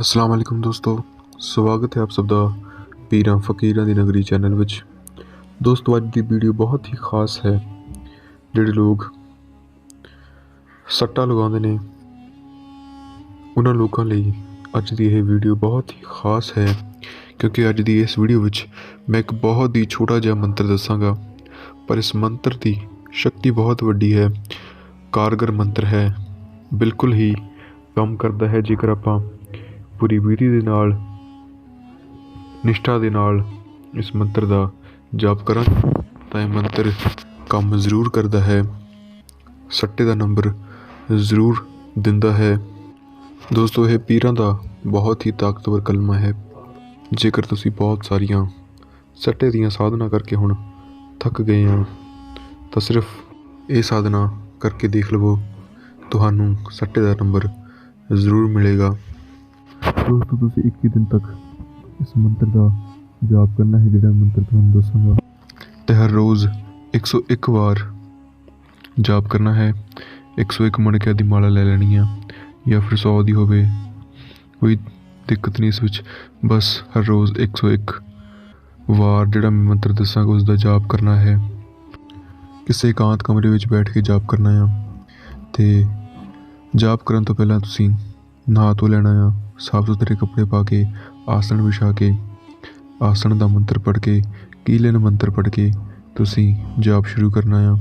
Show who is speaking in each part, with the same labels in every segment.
Speaker 1: ਅਸਲਾਮ ਵਾਲੇਕੁਮ ਦੋਸਤੋ, ਸਵਾਗਤ ਹੈ ਆਪ ਸਭ ਦਾ ਪੀਰਾਂ ਫਕੀਰਾਂ ਦੀ ਨਗਰੀ ਚੈਨਲ ਵਿੱਚ। ਦੋਸਤੋ, ਅੱਜ ਦੀ ਵੀਡੀਓ ਬਹੁਤ ਹੀ ਖਾਸ ਹੈ। ਜਿਹੜੇ ਲੋਕ ਸੱਟਾ ਲਗਾਉਂਦੇ ਨੇ, ਉਹਨਾਂ ਲੋਕਾਂ ਲਈ ਅੱਜ ਦੀ ਇਹ ਵੀਡੀਓ ਬਹੁਤ ਹੀ ਖਾਸ ਹੈ। ਕਿਉਂਕਿ ਅੱਜ ਦੀ ਇਸ ਵੀਡੀਓ ਵਿੱਚ ਮੈਂ ਇੱਕ ਬਹੁਤ ਹੀ ਛੋਟਾ ਜਿਹਾ ਮੰਤਰ ਦੱਸਾਂਗਾ। ਪਰ ਇਸ ਮੰਤਰ ਦੀ ਸ਼ਕਤੀ ਬਹੁਤ ਵੱਡੀ ਹੈ। ਕਾਰਗਰ ਮੰਤਰ ਹੈ। ਬਿਲਕੁਲ ਹੀ ਕੰਮ ਕਰਦਾ ਹੈ ਜੇਕਰ ਆਪਾਂ ਪੂਰੀ ਵਿਧੀ ਦੇ ਨਾਲ, ਨਿਸ਼ਠਾ ਦੇ ਨਾਲ ਇਸ ਮੰਤਰ ਦਾ ਜਾਪ ਕਰਾਂ ਤਾਂ ਇਹ ਮੰਤਰ ਕੰਮ ਜ਼ਰੂਰ ਕਰਦਾ ਹੈ। ਸੱਟੇ ਦਾ ਨੰਬਰ ਜ਼ਰੂਰ ਦਿੰਦਾ ਹੈ। ਦੋਸਤੋ, ਇਹ ਪੀਰਾਂ ਦਾ ਬਹੁਤ ਹੀ ਤਾਕਤਵਰ ਕਲਮਾ ਹੈ। ਜੇਕਰ ਤੁਸੀਂ ਬਹੁਤ ਸਾਰੀਆਂ ਸੱਟੇ ਦੀਆਂ ਸਾਧਨਾ ਕਰਕੇ ਹੁਣ ਥੱਕ ਗਏ ਆ ਤਾਂ ਸਿਰਫ ਇਹ ਸਾਧਨਾ ਕਰਕੇ ਦੇਖ ਲਵੋ, ਤੁਹਾਨੂੰ ਸੱਟੇ ਦਾ ਨੰਬਰ ਜ਼ਰੂਰ ਮਿਲੇਗਾ। ਦੋਸਤੋ, ਤੁਸੀਂ 21 ਦਿਨ ਤੱਕ ਇਸ ਮੰਤਰ ਦਾ ਜਾਪ ਕਰਨਾ ਹੈ, ਜਿਹੜਾ ਮੰਤਰ ਤੁਹਾਨੂੰ ਦੱਸਾਂਗਾ। ਤੇ ਹਰ ਰੋਜ਼ 101 ਵਾਰ ਜਾਪ ਕਰਨਾ ਹੈ। 101 ਮਣਕਿਆਂ ਦੀ ਮਾਲਾ ਲੈ ਲੈਣੀ ਆ, ਜਾਂ ਫਿਰ 100 ਦੀ ਹੋਵੇ, ਕੋਈ ਦਿੱਕਤ ਨਹੀਂ ਇਸ ਵਿੱਚ। ਬਸ ਹਰ ਰੋਜ਼ 101 ਵਾਰ ਜਿਹੜਾ ਮੈਂ ਮੰਤਰ ਦੱਸਾਂਗਾ ਉਸ ਦਾ ਜਾਪ ਕਰਨਾ ਹੈ। ਕਿਸੇ ਇਕਾਂਤ ਕਮਰੇ ਵਿੱਚ ਬੈਠ ਕੇ ਜਾਪ ਕਰਨਾ ਆ। ਤੇ ਜਾਪ ਕਰਨ ਤੋਂ ਪਹਿਲਾਂ ਤੁਸੀਂ ਨਹਾ ਧੋ ਲੈਣਾ ਆ। ਸਾਫ਼ ਸੁਥਰੇ ਕੱਪੜੇ ਪਾ ਕੇ, ਆਸਣ ਵਿਛਾ ਕੇ, ਆਸਣ ਦਾ ਮੰਤਰ ਪੜ੍ਹ ਕੇ ਕੀਲਨ ਮੰਤਰ ਪੜ੍ਹ ਕੇ ਤੁਸੀਂ ਜਾਪ ਸ਼ੁਰੂ ਕਰਨਾ ਆ।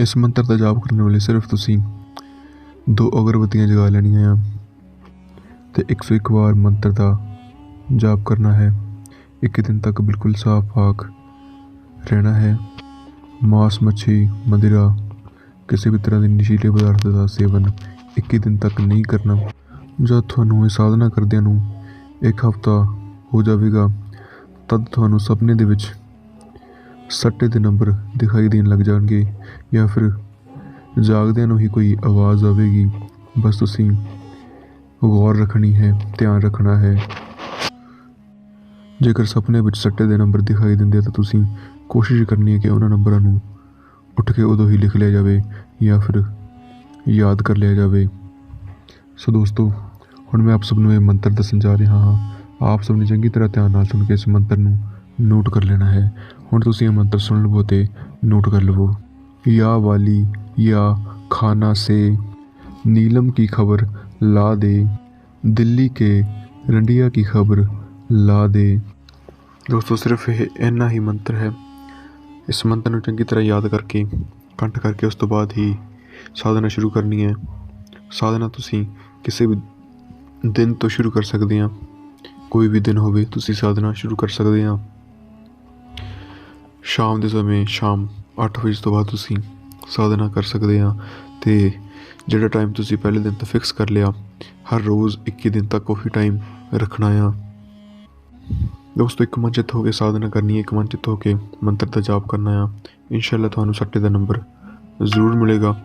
Speaker 1: ਇਸ ਮੰਤਰ ਦਾ ਜਾਪ ਕਰਨ ਵੇਲੇ ਸਿਰਫ ਤੁਸੀਂ ਦੋ ਅਗਰਬੱਤੀਆਂ ਜਗਾ ਲੈਣੀਆਂ ਆ ਤੇ 101 ਵਾਰ ਮੰਤਰ ਦਾ ਜਾਪ ਕਰਨਾ ਹੈ। ਇੱਕ ਦਿਨ ਤੱਕ ਬਿਲਕੁਲ ਸਾਫ਼ ਪਾਕ ਰਹਿਣਾ ਹੈ। ਮਾਸ ਮੱਛੀ ਮदिरा ਕਿਸੇ ਵੀ ਤਰ੍ਹਾਂ ਦੇ ਨਸ਼ੀਲੇ ਪਦਾਰਥ ਦਾ ਸੇਵਨ 21 ਦਿਨ ਤੱਕ ਨਹੀਂ ਕਰਨਾ। ਜਦ ਤੁਹਾਨੂੰ ਇਹ ਸਾਧਨਾ ਕਰਦਿਆਂ ਨੂੰ ਇੱਕ ਹਫ਼ਤਾ ਹੋ ਜਾਵੇਗਾ, ਤਦ ਤੁਹਾਨੂੰ ਸੁਪਨੇ ਦੇ ਵਿੱਚ ਸੱਟੇ ਦੇ ਨੰਬਰ ਦਿਖਾਈ ਦੇਣ ਲੱਗ ਜਾਣਗੇ ਜਾਂ ਫਿਰ ਜਾਗਦਿਆਂ ਨੂੰ ਹੀ ਕੋਈ ਆਵਾਜ਼ ਆਵੇਗੀ। ਬਸ ਤੁਸੀਂ ਗੌਰ ਰੱਖਣੀ ਹੈ, ਧਿਆਨ ਰੱਖਣਾ ਹੈ। ਜੇਕਰ ਸੁਪਨੇ ਵਿੱਚ ਸੱਟੇ ਦੇ ਨੰਬਰ ਦਿਖਾਈ ਦਿੰਦੇ ਤਾਂ ਤੁਸੀਂ ਕੋਸ਼ਿਸ਼ ਕਰਨੀ ਹੈ ਕਿ ਉਹਨਾਂ ਨੰਬਰਾਂ ਨੂੰ ਉੱਠ ਕੇ ਉਦੋਂ ਹੀ ਲਿਖ ਲਿਆ ਜਾਵੇ ਜਾਂ ਫਿਰ ਯਾਦ ਕਰ ਲਿਆ ਜਾਵੇ। ਸੋ ਦੋਸਤੋ ਹੁਣ ਮੈਂ ਆਪ ਸਭ ਨੂੰ ਇਹ ਮੰਤਰ ਦੱਸਣ ਜਾ ਰਿਹਾ ਹਾਂ ਆਪ ਸਭ ਨੇ ਚੰਗੀ ਤਰ੍ਹਾਂ ਧਿਆਨ ਨਾਲ ਸੁਣ ਕੇ ਇਸ ਮੰਤਰ ਨੂੰ ਨੋਟ ਕਰ ਲੈਣਾ ਹੈ ਹੁਣ ਤੁਸੀਂ ਇਹ ਮੰਤਰ ਸੁਣ ਲਵੋ ਤੇ ਨੋਟ ਕਰ ਲਵੋ या वाली या खाना से नीलम की खबर ला दे दिल्ली के रंडिया की खबर ला ਦੇ ਦੋਸਤੋ ਸਿਰਫ ਇਹ ਇੰਨਾ ਹੀ ਮੰਤਰ ਹੈ ਇਸ ਮੰਤਰ ਨੂੰ ਚੰਗੀ ਤਰ੍ਹਾਂ ਯਾਦ ਕਰਕੇ ਕੰਠ ਕਰਕੇ ਉਸ ਤੋਂ ਬਾਅਦ ਹੀ ਸਾਧਨਾ ਸ਼ੁਰੂ ਕਰਨੀ ਹੈ ਸਾਧਨਾ ਤੁਸੀਂ ਕਿਸੇ ਵੀ ਦਿਨ ਤੋਂ ਸ਼ੁਰੂ ਕਰ ਸਕਦੇ ਹਾਂ। ਕੋਈ ਵੀ ਦਿਨ ਹੋਵੇ, ਤੁਸੀਂ ਸਾਧਨਾ ਸ਼ੁਰੂ ਕਰ ਸਕਦੇ ਹਾਂ। ਸ਼ਾਮ ਦੇ ਸਮੇਂ, ਸ਼ਾਮ 8 ਵਜੇ ਤੋਂ ਬਾਅਦ ਤੁਸੀਂ ਸਾਧਨਾ ਕਰ ਸਕਦੇ ਹਾਂ ਤੇ ਜਿਹੜਾ ਟਾਈਮ ਤੁਸੀਂ ਪਹਿਲੇ ਦਿਨ ਤੋਂ ਫਿਕਸ ਕਰ ਲਿਆ, ਹਰ ਰੋਜ਼ 21 ਦਿਨ ਤੱਕ ਉਹੀ ਟਾਈਮ ਰੱਖਣਾ ਆ। ਦੋਸਤੋ, ਇੱਕ ਮੰਚਿਤ ਹੋ ਕੇ ਸਾਧਨਾ ਕਰਨੀ ਹੈ, ਇੱਕ ਮੰਚਿਤ ਹੋ ਕੇ ਮੰਤਰ ਦਾ ਜਾਪ ਕਰਨਾ ਆ। ਇਨਸ਼ਾਅੱਲਾ ਤੁਹਾਨੂੰ ਸੱਟੇ ਦਾ ਨੰਬਰ ਜ਼ਰੂਰ ਮਿਲੇਗਾ।